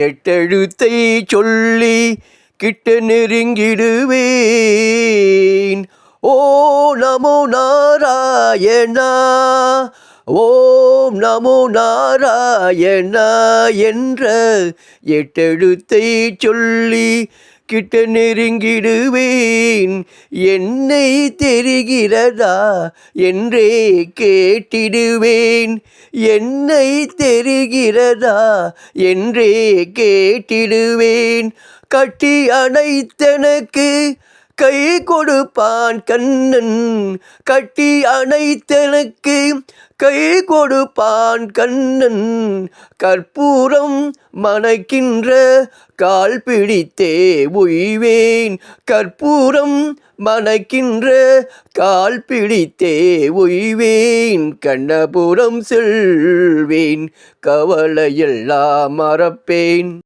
எட்டெழுத்தை சொல்லி கிட்ட நெருங்கிடுவேன். ஓ நமோ நாராயணா ஓம் நமோ நாராயணா என்ற எட்டெழுத்தை சொல்லி கிட்ட நெருங்கிடுவேன். என்னை தெரிகிறதா என்றே கேட்டிடுவேன். என்னை தெரிகிறதா என்றே கேட்டிடுவேன். கட்டி அணைத்தனக்கு கை கொடுப்பான் கண்ணன். கட்டி அணைத்தனக்கு கை கொடுப்பான் கண்ணன். கற்பூரம் மணக்கின்ற கால் பிடித்தே உய்வேன். கற்பூரம் மணக்கின்ற கால் பிடித்தே உய்வேன். கண்ணபுரம் செல்வேன். கவலையெல்லாம் மறப்பேன்.